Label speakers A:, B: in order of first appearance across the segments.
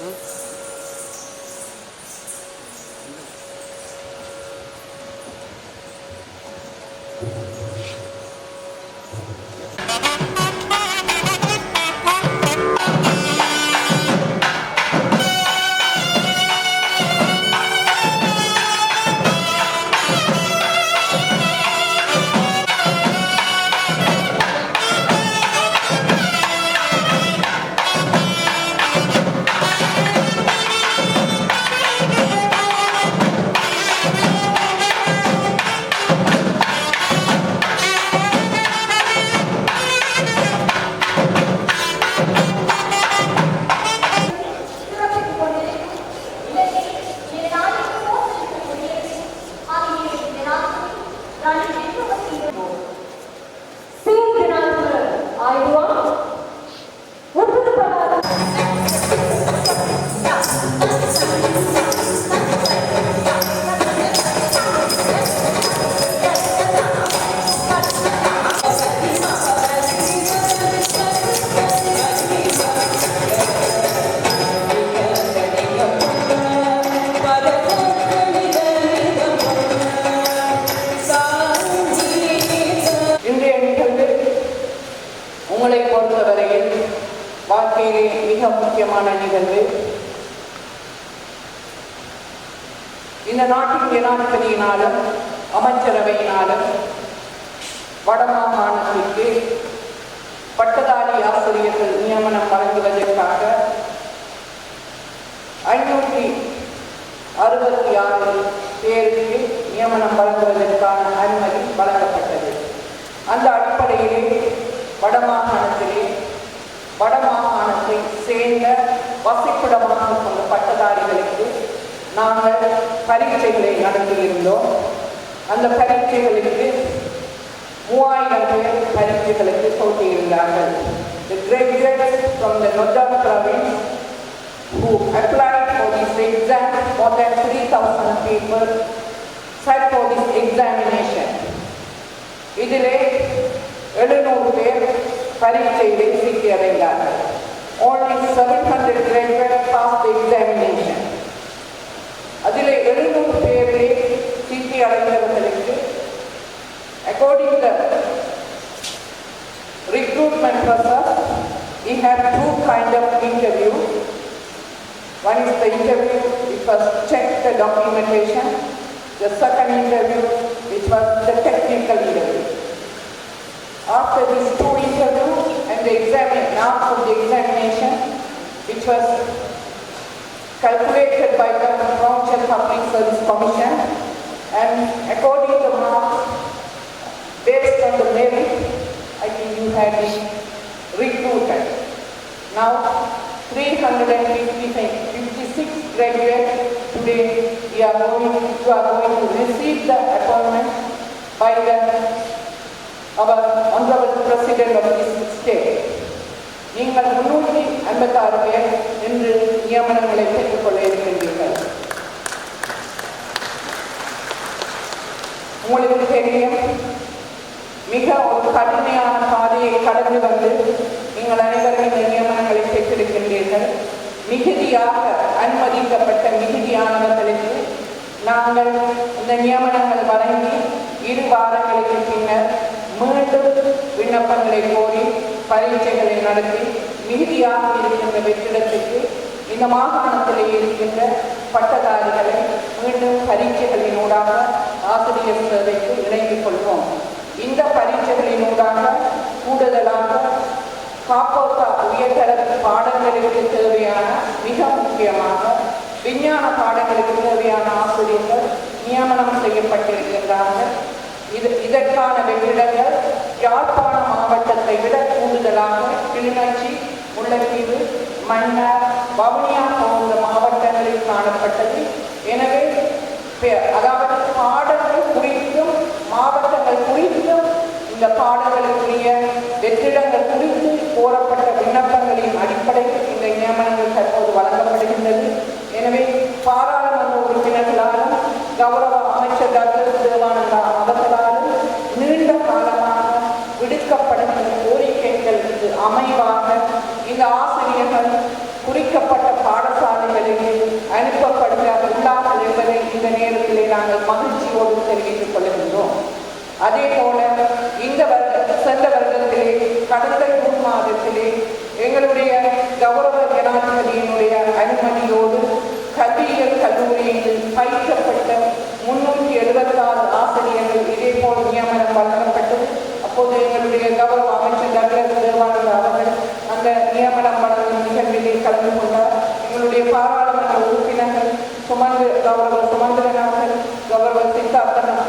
A: হুম வாழ்க்கையிலே மிக முக்கியமான நிகழ்வு. இந்த நாட்டின் ஜனாதிபதியினாலும் அமைச்சரவையினாலும் வடமாகாணத்திற்கு பட்டதாரி ஆசிரியர்கள் நியமனம் வழங்குவதற்காக ஐநூற்றி அறுபத்தி ஆறு பேருக்கு நியமனம் வழங்குவதற்கு நாங்கள் பரீட்சைகளை நடத்தியிருந்தோம் அந்த பரீட்சைகளுக்கு மூவாயிரம் பேர் பரீட்சைகளுக்கு போட்டியிருந்தார்கள் The graduates from the Northern province who applied for this exam, more than 3,000 people sat for this examination. இதிலே எழுநூறு பேர் பரீட்சையிலே சித்தி அடைந்தார்கள் only 700 graduates passed the examination அதிலே எழுநூறு பேரிலே சித்தி அடைந்தவர்களுக்கு according to the recruitment process we have two kind of interview one is the interview which was check the documentation the second interview which was the technical interview after these two interviews and the examine, after the examination, which was calculated by the Provincial Public Service Commission, and according to marks, based on the merit, I think you have been recruited. Now, 356 graduates today, we are going, you are going to receive the appointment by the our honorable president of this state. நீங்கள் முன்னூற்றி ஐம்பத்தாறு பேர் இன்று நியமனங்களை பெற்றுக்கொள்ள இருக்கின்றீர்கள். உங்களுக்கு தெரியும் மிக ஒரு கடுமையான பாதையை கடந்து வந்து நீங்கள் அனைவரும் இந்த நியமனங்களை பெற்றிருக்கின்றீர்கள். மிகுதியாக அனுமதிக்கப்பட்ட மிகுதியானவர்களுக்கு நாங்கள் இந்த நியமனங்கள் வழங்கி இரு வாரங்களுக்கு பின்னர் மீண்டும் விண்ணப்பங்களை கோரி பரீட்சைகளை நடத்தி மிகுதியாக இருக்கின்ற வெற்றிடத்துக்கு இந்த மாகாணத்திலே இருக்கின்ற பட்டதாரிகளை மீண்டும் பரீட்சைகளினூடாக ஆசிரியர் சேவைக்கு இணைத்துக் கொள்வோம். இந்த பரீட்சைகளினூடாக கூடுதலாக காப்போத்தா உயர்தர பாடங்களுக்கு தேவையான மிக முக்கியமாக விஞ்ஞான பாடங்களுக்கு தேவையான ஆசிரியர்கள் நியமனம் செய்யப்பட்டிருக்கின்றார்கள். இது இதற்கான வெற்றிடங்கள் யாழ்ப்பாண மாவட்டத்தை விட கூடுதலாக கிளிநொச்சி முல்லைத்தீவு மன்னார் வவுனியா போன்ற மாவட்டங்களில் காணப்பட்டது. எனவே அதாவது பாடல்கள் குறித்தும் மாவட்டங்கள் குறித்தும் இந்த பாடல்களுக்குரிய வெற்றிடங்கள் குறித்து கோரப்பட்ட விண்ணப்பங்களின் அடிப்படையில் இந்த நியமனங்கள் தற்போது வழங்கப்படுகின்றது. எனவே பாராளுமன்ற உறுப்பினர்களாலும் கௌரவ அமைச்சர் டாக்டர் தேவானந்தா அவர்களாலும் நீண்ட காலமாக விடுக்கப்படுகின்ற கோரிக்கைகளுக்கு அமைவாக இந்த ஆசிரியர்கள் துவக்கப்படுகிறார் உள்ளார்கள் என்பதை இந்த நேரத்திலே நாங்கள் மகிழ்ச்சியோடு தெரிவித்துக் கொள்கின்றோம். அதே போல இந்த வருட சென்ற வருடத்திலே கடந்த ஜூன் மாதத்திலே எங்களுடைய கௌரவ ஜனாதிபதியினுடைய அனுமதியோடு கல்வியியல் கல்லூரியில் பயிற்சப்பட்ட முன்னூற்றி எழுபத்தாறு ஆசிரியர்கள் இதே போல் நியமனம் வழங்கப்பட்டது அப்போது எங்களுடைய கௌரவ அமைச்சர் டக்ளஸ் தேவானந்த அவர்கள் அந்த நியமனம் வழங்கும் நிகழ்விலே கலந்து கொண்டார் எங்களுடைய பாராளுமன்ற உறுப்பினர்கள் அவர் கௌரவ சுமந்திரன் அவர்கள் கௌரவ சித்தார்த்தன்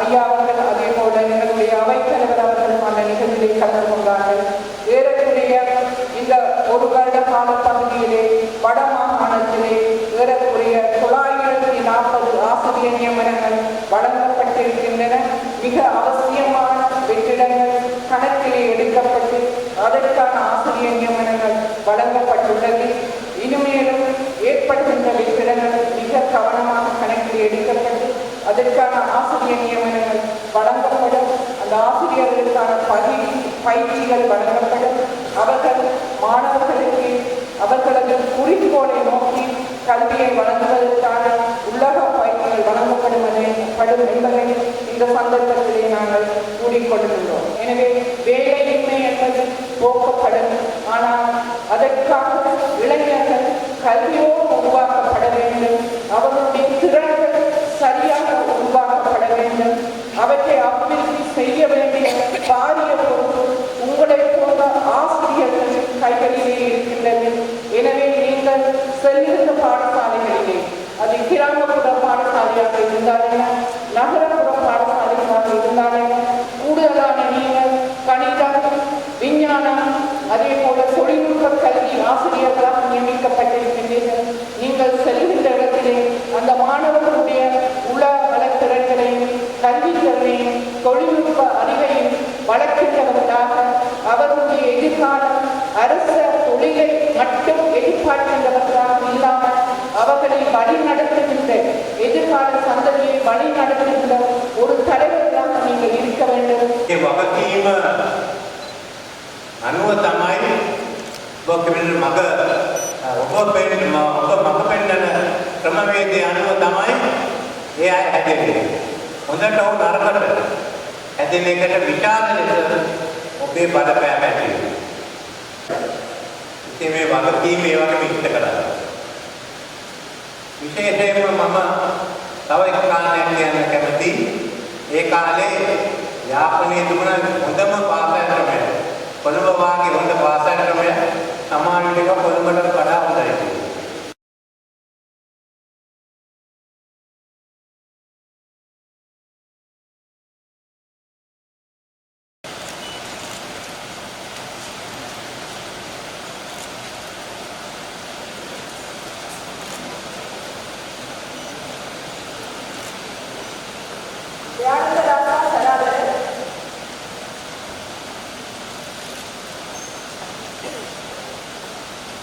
A: ஐயா அவர்கள் அதே போல எங்களுடைய அவைத்தலைவர் அவர்களும் அந்த நிகழ்ச்சியை கலந்து கொண்டார்கள். ஏறக்குறைய இந்த ஒரு வருட கால பகுதியிலே வட மாகாணத்திலே ஏறக்குறைய தொள்ளாயிரத்தி நாற்பது ஆசிரியர் நியமனங்கள் வழங்கப்பட்டிருக்கின்றன. மிக அவசியமான வெற்றிடங்கள் கணக்கிலே எடுக்கப்பட்டு அதற்கான ஆசிரியர் நியமனங்கள் வழங்கப்பட்டுள்ளது இனிமேலும் ஏற்படுகின்ற வெற்றிடங்கள் மிக கவனமாக கணக்கில் எடுக்கப்பட்டு அதற்கான ஆசிரியர் நியமனங்கள் வழங்கப்படும். அந்த ஆசிரியர்களுக்கான பயிற்சி பயிற்சிகள் வழங்கப்படும். அவர்கள் மாணவர்களுக்கு அவர்களது குறிக்கோளை நோக்கி கல்வியை வழங்குவதற்கான உலக பயிற்சிகள் வழங்கப்படும் படும் என்பதை இந்த சந்தர்ப்பத்திலே நாங்கள் கூறிக்கொண்டுள்ளோம் எனவே வேலையின்மை என்பது போக்கப்படும் கிராமப்புற பாடசாலையாக இருந்தாலும் நகரப்புற பாடசாலைகளாக இருந்தாலும் கூடுதலான நீங்கள் கணிதம் விஞ்ஞானம் அதே போல தொழில்நுட்ப கல்வி ஆசிரியர்களாக நியமிக்கப்பட்டிருக்கின்றீர்கள் வழி நடத்துகின்ற எதிர்கால சந்ததியை வழி நடத்துகின்ற ஒரு தலைவர்களாக நீங்கள் இருக்க வேண்டும்
B: ඒ වගකීම අනුව තමයි ඔබ කෙරෙන මග ඔබ පෙන්න ඔබ මග පෙන්නන ක්‍රමවේදය අනුව තමයි ඒ අය හැදෙන්නේ. හොඳට හෝ නරකට හැදෙන එකට විශාල ලෙස ඔබේ බලපෑම ඇති වෙනවා. ඉතින් මේ වගකීම ඒ වගේම ඉෂ්ට කරගන්න. විශේෂයෙන්ම මම තව එක කාරණයක් කියන්න කැමතියි. ඒ කාලේ යාපනයේ තිබුණ හොඳම පාසල් ක්‍රමය. කොළඹ වාගේ හොඳ පාසල් ක්‍රමය සමාන විදිහක කොළඹට වඩා හොඳයි.